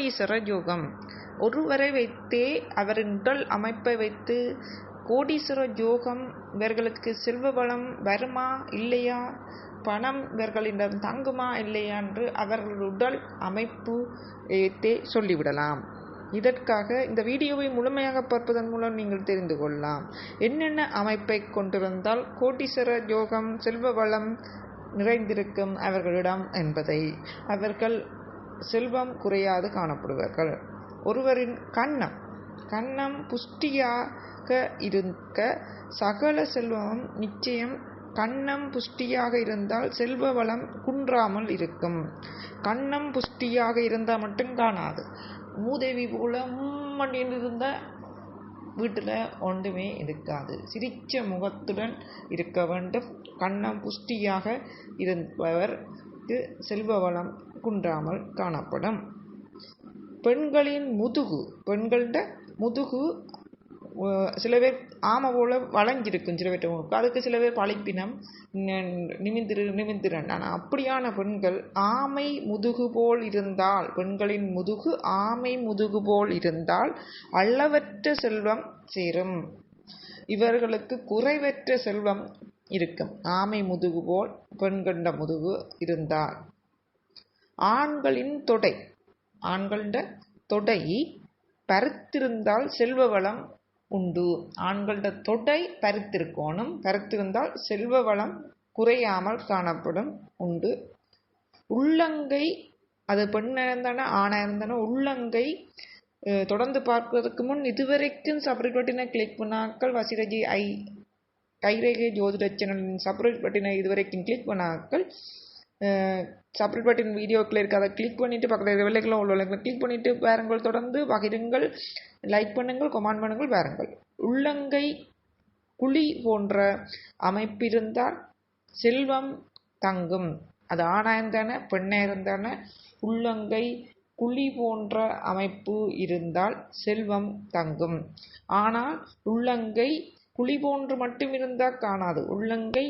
கோடீஸ்வர யோகம் ஒருவரை வைத்தே அவரின் உடல் அமைப்பை வைத்து கோடீஸ்வர யோகம் இவர்களுக்கு செல்வ வளம் வருமா இல்லையா? பணம் இவர்களிடம் தங்குமா இல்லையா என்று அவர்கள் உடல் அமைப்பு வைத்தே சொல்லிவிடலாம். இதற்காக இந்த வீடியோவை முழுமையாக பார்ப்பதன் மூலம் நீங்கள் தெரிந்து கொள்ளலாம். என்னென்ன அமைப்பை கொண்டிருந்தால் கோட்டீஸ்வர யோகம் செல்வ வளம் நிறைந்திருக்கும் அவர்களிடம் என்பதை. அவர்கள் செல்வம் குறையாது காணப்படுவார்கள். ஒருவரின் கண்ணம் கண்ணம் புஷ்டியாக இருக்க சகல செல்வமும் நிச்சயம் கண்ணம் புஷ்டியாக இருந்தால் செல்வ வளம் குன்றாமல் இருக்கும். கண்ணம் புஷ்டியாக இருந்தால் மட்டும் காணாது. மூதேவி போல மும்மண்டின்னு இருந்தால் வீட்டில் ஒன்றுமே இருக்காது. சிரித்த முகத்துடன் இருக்க வேண்டும். கண்ணம் புஷ்டியாக இருப்பவர் பெண்களுக்கு செல்வ வளம் குன்றாமல் காணப்படும். பெண்களின் முதுகு பெண்கள்ட முதுகு சில பேர் ஆமை போல் வளைஞ்சிருக்கும் சில பேர்ட்ட அதுக்கு சில பேர் பழிப்பினம் நிமிந்திரு நிமிந்திரன். ஆனால் அப்படியான பெண்கள் ஆமை முதுகு போல் இருந்தால் பெண்களின் முதுகு ஆமை முதுகு போல் இருந்தால் அளவற்ற செல்வம் சேரும். இவர்களுக்கு குறைவற்ற செல்வம் இருக்கும். ஆமை முதுகு போல் பெண்கண்ட முதுகு இருந்தால் ஆண்களின் தொடை ஆண்களிட தொடை பருத்திருந்தால் செல்வ வளம் உண்டு. ஆண்களோட தொடை பருத்திருக்கோணும் பருத்திருந்தால் செல்வ வளம் குறையாமல் காணப்படும் உண்டு. உள்ளங்கை அது பெண்ணாக இருந்தானா ஆணாக இருந்தானா உள்ளங்கை தொடர்ந்து பார்ப்பதற்கு முன் இதுவரைக்கும் சப்ரேட் கிளிக் பண்ணாக்கள் வசிரஜி ஐ கைரேகை ஜோதிட சேனலின் சப்ரேட் பட்டினை இதுவரைக்கும் கிளிக் பண்ணாக்கள். சப்ரேட் பட்டின் வீடியோக்கில் இருக்குது அதை கிளிக் பண்ணிவிட்டு பக்கத்தில் வெள்ளைகளும் உள்ள கிளிக் பண்ணிவிட்டு பாருங்கள் தொடர்ந்து பகிருங்கள் லைக் பண்ணுங்கள் கொமெண்ட் பண்ணுங்கள் பாருங்கள் உள்ளங்கை குழி போன்ற அமைப்பிருந்தால் செல்வம் தங்கும். அது ஆணாக பெண்ணாயிருந்தான பெண்ணாக உள்ளங்கை குழி போன்ற அமைப்பு இருந்தால் செல்வம் தங்கும். ஆனால் உள்ளங்கை குழி போன்று மட்டும் இருந்தால் காணாது. உள்ளங்கை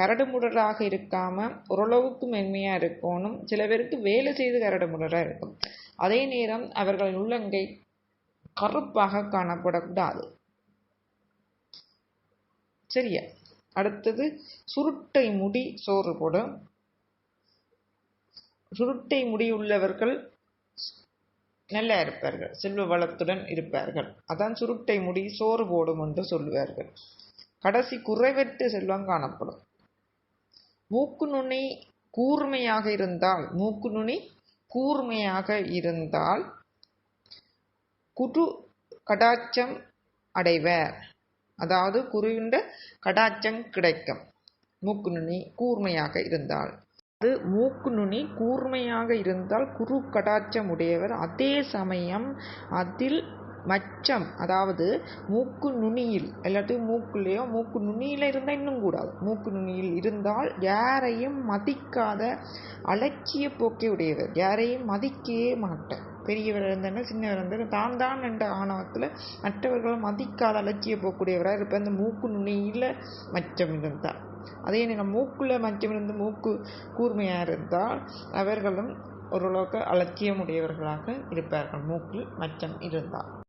கரடுமுரடாக இருக்காமல் ஓரளவுக்கு மென்மையாக இருக்கணும் சில பேருக்கு வேலை செய்து கரடுமுரடாக இருக்கும். அதே நேரம் அவர்களின் உள்ளங்கை கருப்பாக காணப்படக்கூடாது. சரியா? அடுத்தது சுருட்டை முடி சோறு போடும் சுருட்டை முடி உள்ளவர்கள் நல்லா இருப்பார்கள். செல்வ வளத்துடன் இருப்பார்கள். அதான் சுருட்டை முடி சோறு போடும் என்று சொல்லுவார்கள். கடைசி குறைவற்ற செல்வம் காணப்படும். மூக்கு நுனி கூர்மையாக இருந்தால் மூக்கு நுனி கூர்மையாக இருந்தால் குரு கடாட்சம் அடைவர். அதாவது குருவிண்ட கடாச்சம் கிடைக்கும். மூக்கு நுனி கூர்மையாக இருந்தால். மூக்கு நுனி கூர்மையாக இருந்தால் குரு கடாட்சம் உடையவர். அதே சமயம் அதில் மச்சம் அதாவது மூக்கு நுனியில் இல்லாட்டி மூக்குலேயோ மூக்கு நுனியில் இருந்தால் இன்னும் கூடாது. மூக்கு நுனியில் இருந்தால் யாரையும் மதிக்காத அலட்சிய போக்கை உடையவர். யாரையும் மதிக்கவே மாட்டேன் பெரியவர் இருந்தாலும் சின்னவர் இருந்தாலும் தான் தான் என்ற ஆணவத்தில் மற்றவர்களை மதிக்காத அலட்சிய போக்கூடியவராக இருப்பார். அந்த மூக்கு நுனியில் மச்சம் இருந்தால் அதே நேரம் மூக்கில் மச்சமிருந்து மூக்கு கூர்மையாக இருந்தால் அவர்களும் ஓரளவுக்கு அலட்சியமுடையவர்களாக இருப்பார்கள். மூக்கில் மச்சம் இருந்தால்.